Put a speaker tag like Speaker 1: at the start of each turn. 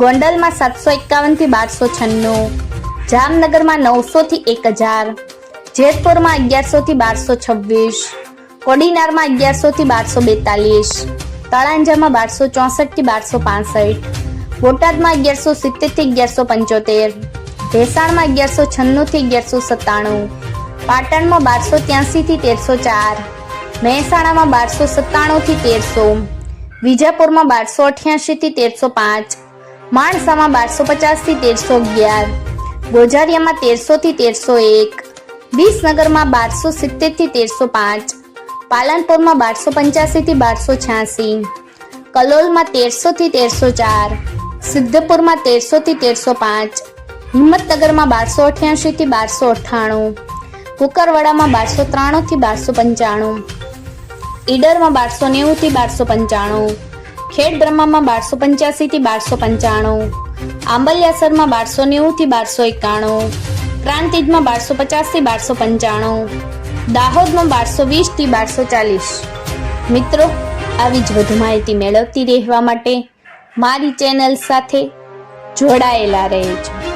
Speaker 1: ગોંડલમાં સાતસો એકાવનથી બારસો છન્નું, જામનગરમાં નવસોથી એક હજાર, જેતપુરમાં અગિયારસોથી બારસો છવ્વીસ, કોડીનારમાં અગિયારસોથી બારસો બેતાલીસ, તળાંજામાં બારસો ચોસઠથી બારસો પાસઠ, બોટાદમાં અગિયારસો સિત્તેરથી અગિયારસો પંચોતેર, ભેસાણમાં અગિયારસો છન્નુંથી અગિયારસો સત્તાણું, પાટણમાં બારસો ત્યાસીથી તેરસો ચાર, મહેસાણામાં બારસો સત્તાણુંથી તેરસો, વિજાપુરમાં બારસો અઠ્યાસીથી તેરસો પાંચ માણસામાં બારસો પચાસથી તેરસો અગિયાર, ગોજારિયામાં તેરસોથી તેરસો એક, વિસનગરમાં બારસો સિત્તેરથી તેરસો પાંચ, પાલનપુરમાં બારસો પંચ્યાસીથી બારસો છ્યાસી, કલોલમાં તેરસોથી તેરસો ચાર, સિદ્ધપુરમાં તેરસોથી તેરસો પાંચ, હિંમતનગરમાં બારસો અઠ્યાસીથી બારસો અઠ્ઠાણું, કુકરવાડામાં બારસો ત્રાણુંથી બારસો પંચાણું, ઈડરમાં બારસો નેવુંથી બારસો પંચાણું ખેડ બ્રહ્મામાં બારસો પંચ્યાસીથી બારસો પંચાણું. આંબલિયાસરમાં બારસો નેવુંથી બારસો એકાણું. પ્રાંતિજમાં બારસો પચાસથી બારસો પંચાણું. દાહોદમાં બારસો વીસથી બારસો ચાલીસ. મિત્રો, આવી જ વધુ માહિતી મેળવતી રહેવા માટે મારી ચેનલ સાથે જોડાયેલા રહેજો.